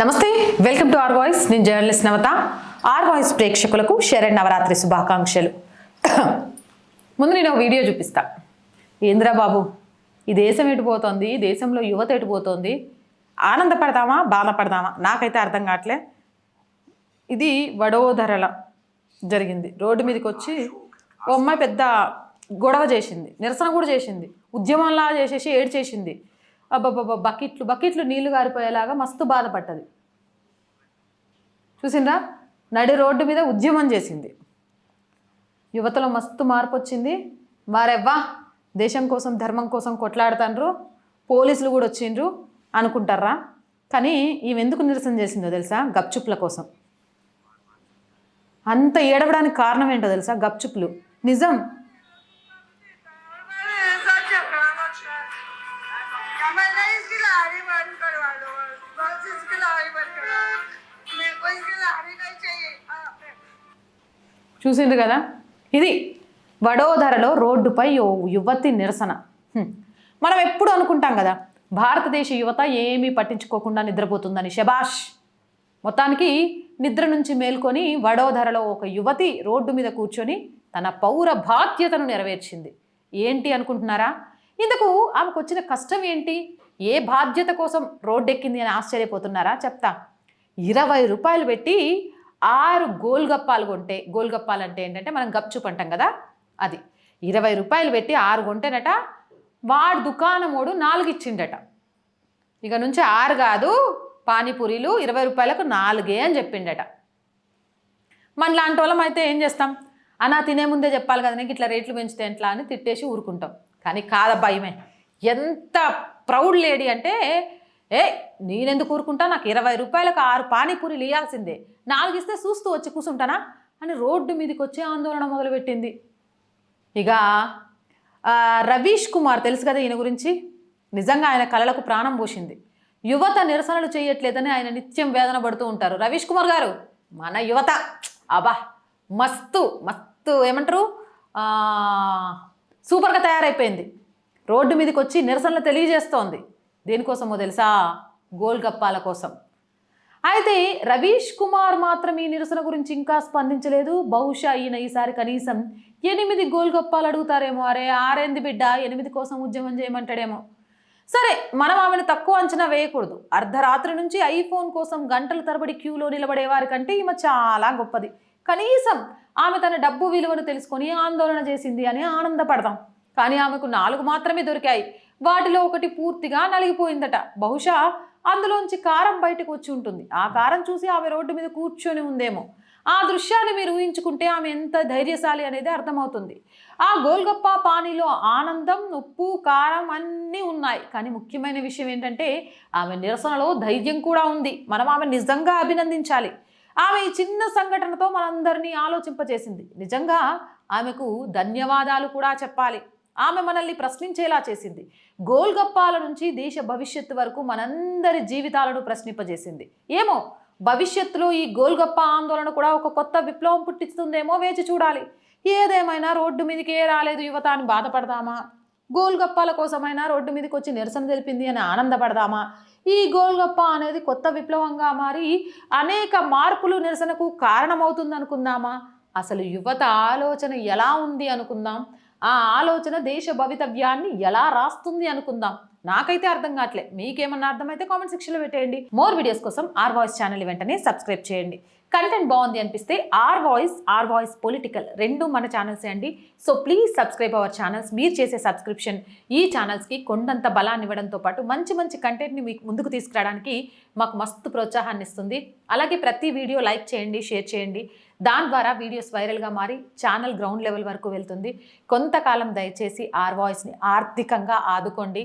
నమస్తే welcome to R voice. నేను journalist నవత. R voice ప్రేక్షకులకు శరణ్ నవరాత్రి శుభాకాంక్షలు. ముందు నేను ఒక వీడియో చూపిస్తా. ఏంద్రా బాబు ఈ దేశం ఎటుపోతుంది ఈ దేశంలో యువత ఎటుపోతుంది ఆనందపడతామా? బాధపడతామా? నాకైతే అర్థం కావట్లే. ఇది వడోదరల జరిగింది. రోడ్డు మీదకి వచ్చి ఓ అమ్మాయి పెద్ద గొడవ చేసింది. నిరసన కూడా చేసింది. ఉద్యమంలా చేసేసి ఏడు చేసింది అబ్బబ్బబ్బ బకెట్లు బకెట్లు నీళ్ళు గారిపోయేలాగా మస్తు బాధపడ్డది. చూసిండ్రా? నడి రోడ్డు మీద ఉద్యమం చేసింది. యువతలో మస్తు మార్పు వచ్చింది వారెవ్వా దేశం కోసం ధర్మం కోసం కొట్లాడుతాండ్రు. పోలీసులు కూడా వచ్చిండ్రు అనుకుంటారా? కానీ ఈమె ఎందుకు నిరసన చేసిందో తెలుసా? గప్చుప్ల కోసం. అంత ఏడవడానికి కారణం ఏంటో తెలుసా? గప్చుప్లు. నిజం. मैं नहीं इसकी लारी बंद करवा दो बस इसकी लारी बंद करवा दो। मेरे को इसकी लारी नहीं चाहिए हाँ। చూసిండ్రు కదా ఇది వడోదరలో రోడ్డుపై ఓ యువతి నిరసన హ్మ్. మనం ఎప్పుడు అనుకుంటాం కదా భారతదేశ యువత ఏమీ పట్టించుకోకుండా నిద్రపోతుందని శబాష్ మొత్తానికి నిద్ర నుంచి మేల్కొని వడోదరలో ఒక యువతి రోడ్డు మీద కూర్చొని తన పౌర బాధ్యతను నెరవేర్చింది ఏంటి అనుకుంటున్నారా ఇందుకు ఆమెకు వచ్చిన కష్టం ఏంటి? ఏ బాధ్యత కోసం రోడ్డెక్కింది అని ఆశ్చర్యపోతున్నారా? చెప్తా. ఇరవై రూపాయలు పెట్టి ఆరు గోల్గప్పాలు కొంటే గోల్గప్పాలు అంటే ఏంటంటే మనం గప్చుప్ అంటాం కదా? అది. ఇరవై రూపాయలు పెట్టి ఆరు కొంటేనట వాడు దుకాణమోడు నాలుగు ఇచ్చిండట ఇక నుంచి ఆరు కాదు పానీపూరీలు ఇరవై రూపాయలకు నాలుగే అని చెప్పిండట. మన లాంటి వాళ్ళం అయితే ఏం చేస్తాం? అనా తినే ముందే చెప్పాలి కదా నీకు ఇట్లా రేట్లు పెంచితే ఎట్లా అని తిట్టేసి ఊరుకుంటాం. కానీ కాదబ్బా ఈమె ఎంత ప్రౌడ్ లేడీ అంటే ఏ నేనెందుకు ఊరుకుంటా? నాకు ఇరవై రూపాయలకు ఆరు పానీపూరీలు ఇవ్వాల్సిందే నాలుగు ఇస్తే చూస్తూ వచ్చి కూర్చుంటానా అని రోడ్డు మీదకి వచ్చే ఆందోళన మొదలుపెట్టింది. ఇక రవీష్ కుమార్ తెలుసు కదా ఈయన గురించి? నిజంగా ఆయన కళలకు ప్రాణం పోసింది యువత నిరసనలు చేయట్లేదని ఆయన నిత్యం వేదన పడుతూ ఉంటారు. రవీష్ కుమార్ గారు మన యువత అబా మస్తు మస్తు ఏమంటారు? సూపర్గా తయారైపోయింది. రోడ్డు మీదకి వచ్చి నిరసనలు తెలియజేస్తోంది. దేనికోసమో తెలుసా? గోల్గప్పాల కోసం. అయితే రవీష్ కుమార్ మాత్రం ఈ నిరసన గురించి ఇంకా స్పందించలేదు. బహుశా ఈయన ఈసారి కనీసం ఎనిమిది గోల్గప్పాలు అడుగుతారేమో. అరే ఆరేంది బిడ్డ ఎనిమిది కోసం ఉద్యమం చేయమంటాడేమో. సరే మనం ఆమెను తక్కువ అంచనా వేయకూడదు. అర్ధరాత్రి నుంచి ఐఫోన్ కోసం గంటల తరబడి క్యూలో నిలబడే వారి కంటే ఈమె చాలా గొప్పది. కనీసం ఆమె తన డబ్బు విలువను తెలుసుకొని ఆందోళన చేసింది అని ఆనందపడదాం. కానీ ఆమెకు నాలుగు మాత్రమే దొరికాయి. వాటిలో ఒకటి పూర్తిగా నలిగిపోయిందట. బహుశా అందులోంచి కారం బయటకు వచ్చి ఉంటుంది. ఆ కారం చూసి ఆమె రోడ్డు మీద కూర్చొని ఉందేమో. ఆ దృశ్యాన్ని మీరు ఊహించుకుంటే ఆమె ఎంత ధైర్యశాలి అనేది అర్థమవుతుంది. ఆ గోల్గప్ప పానీలో ఆనందం ఉప్పు కారం అన్నీ ఉన్నాయి. కానీ ముఖ్యమైన విషయం ఏంటంటే ఆమె నిరసనలో ధైర్యం కూడా ఉంది. మనం ఆమె నిజంగా అభినందించాలి. ఆమె ఈ చిన్న సంఘటనతో మనందరినీ ఆలోచింపజేసింది. నిజంగా ఆమెకు ధన్యవాదాలు కూడా చెప్పాలి. ఆమె మనల్ని ప్రశ్నించేలా చేసింది. గోల్గప్పాల నుంచి దేశ భవిష్యత్తు వరకు మనందరి జీవితాలను ప్రశ్నింపజేసింది. ఏమో భవిష్యత్తులో ఈ గోల్గప్ప ఆందోళన కూడా ఒక కొత్త విప్లవం పుట్టిస్తుందేమో వేచి చూడాలి. ఏదేమైనా రోడ్డు మీదకే రాలేదు యువత అని బాధపడదామా గోల్గప్పాల కోసమైనా రోడ్డు మీదకి వచ్చి నిరసన తెలిపింది అని ఆనందపడదామా? ఈ గోల్గప్ప అనేది కొత్త విప్లవంగా మారి అనేక మార్పులు నిరసనకు కారణమవుతుంది అనుకుందామా అసలు యువత ఆలోచన ఎలా ఉంది అనుకుందాం? ఆ ఆలోచన దేశ భవితవ్యాన్ని ఎలా రాస్తుంది అనుకుందాం? నాకైతే అర్థం కావట్లే. మీకేమన్నా అర్థమైతే కామెంట్ సెక్షన్లో పెట్టేయండి. మోర్ వీడియోస్ కోసం ఆర్ వాయిస్ ఛానల్ వెంటనే సబ్స్క్రైబ్ చేయండి. కంటెంట్ బాగుంది అనిపిస్తే R voice R voice political రెండు మన ఛానల్సే అండి. So please subscribe our channels మీరు చేసే సబ్స్క్రిప్షన్ ఈ ఛానల్స్కి కొండంత బలాన్ని ఇవ్వడంతో పాటు మంచి మంచి కంటెంట్ని మీకు ముందుకు తీసుకురావడానికి మాకు మస్తు ప్రోత్సాహాన్ని ఇస్తుంది. అలాగే ప్రతి వీడియో లైక్ చేయండి షేర్ చేయండి. దాని ద్వారా వీడియోస్ వైరల్గా మారి ఛానల్ గ్రౌండ్ లెవెల్ వరకు వెళ్తుంది. కొంతకాలం దయచేసి ఆర్ వాయిస్ని ఆర్థికంగా ఆదుకోండి.